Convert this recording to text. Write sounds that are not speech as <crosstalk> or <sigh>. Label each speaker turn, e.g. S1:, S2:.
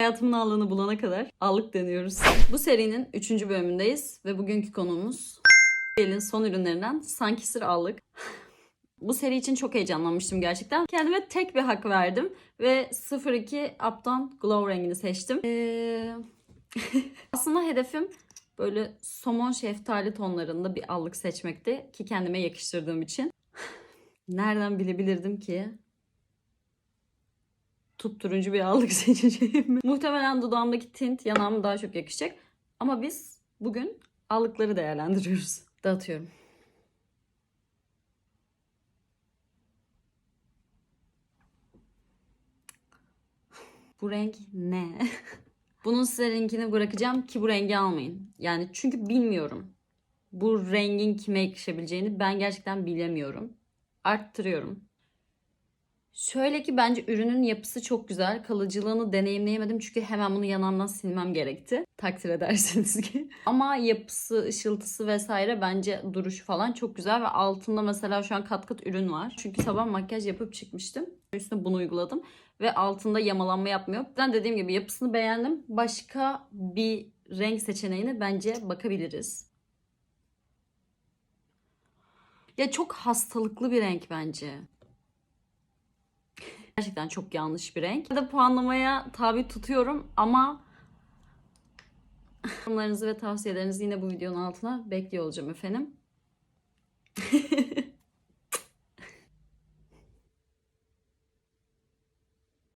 S1: Hayatımın allığını bulana kadar allık deniyoruz. Bu serinin 3. bölümündeyiz ve bugünkü konuğumuz Elin son ürünlerinden Sankisir allık. <laughs> Bu seri için çok heyecanlanmıştım gerçekten. Kendime tek bir hak verdim ve 02 Upton Glow rengini seçtim. Ee, <laughs> aslında hedefim böyle somon şeftali tonlarında bir allık seçmekti ki kendime yakıştırdığım için. <laughs> Nereden bilebilirdim ki tutturuncu bir allık <laughs> seçeceğimi. Muhtemelen dudağımdaki tint yanağıma daha çok yakışacak. Ama biz bugün allıkları değerlendiriyoruz. Dağıtıyorum. Bu renk ne? <laughs> Bunun size linkini bırakacağım ki bu rengi almayın. Yani çünkü bilmiyorum. Bu rengin kime yakışabileceğini ben gerçekten bilemiyorum. Arttırıyorum. Şöyle ki bence ürünün yapısı çok güzel. Kalıcılığını deneyimleyemedim çünkü hemen bunu yanağımdan silmem gerekti. Takdir edersiniz ki. <laughs> Ama yapısı, ışıltısı vesaire bence duruşu falan çok güzel ve altında mesela şu an kat kat ürün var. Çünkü sabah makyaj yapıp çıkmıştım. Üstüne bunu uyguladım ve altında yamalanma yapmıyor. Ben dediğim gibi yapısını beğendim. Başka bir renk seçeneğine bence bakabiliriz. Ya çok hastalıklı bir renk bence. Gerçekten çok yanlış bir renk. De puanlamaya tabi tutuyorum ama <laughs> yorumlarınızı ve tavsiyelerinizi yine bu videonun altına bekliyor olacağım efendim. <laughs>